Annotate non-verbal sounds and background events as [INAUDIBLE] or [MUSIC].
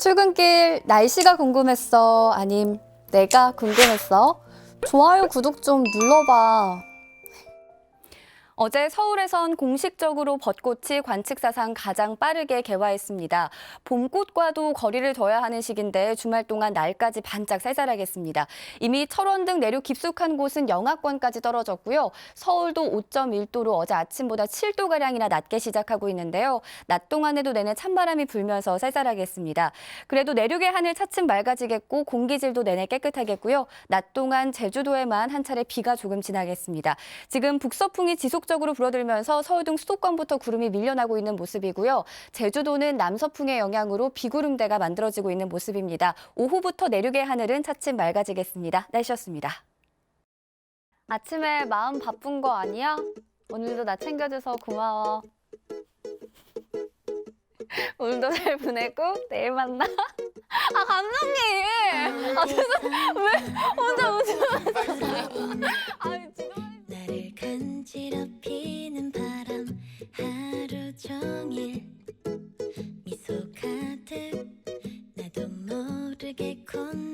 출근길 날씨가 궁금했어? 아님 내가 궁금했어? 좋아요, 구독 좀 눌러봐. 어제 서울에선 공식적으로 벚꽃이 관측사상 가장 빠르게 개화했습니다. 봄꽃과도 거리를 둬야 하는 시기인데 주말 동안 날까지 반짝 쌀쌀하겠습니다. 이미 철원 등 내륙 깊숙한 곳은 영하권까지 떨어졌고요. 서울도 5.1도로 어제 아침보다 7도가량이나 낮게 시작하고 있는데요. 낮 동안에도 내내 찬바람이 불면서 쌀쌀하겠습니다. 그래도 내륙의 하늘 차츰 맑아지겠고 공기질도 내내 깨끗하겠고요. 낮 동안 제주도에만 한 차례 비가 조금 지나겠습니다. 지금 북서풍이 지속 적으로 불어들면서 서울 등 수도권부터 구름이 밀려나고 있는 모습이고요. 제주도는 남서풍의 영향으로 비구름대가 만들어지고 있는 모습입니다. 오후부터 내륙의 하늘은 차츰 맑아지겠습니다. 날씨였습니다. 아침에 마음 바쁜 거 아니야? 오늘도 나 챙겨줘서 고마워. [LAUGHS] 오늘도 잘 보내고 내일 만나. [LAUGHS] 아 감독님. 아 죄송 왜 지럽히는 바람 하루 종일 미소 가득 나도 모르게 콘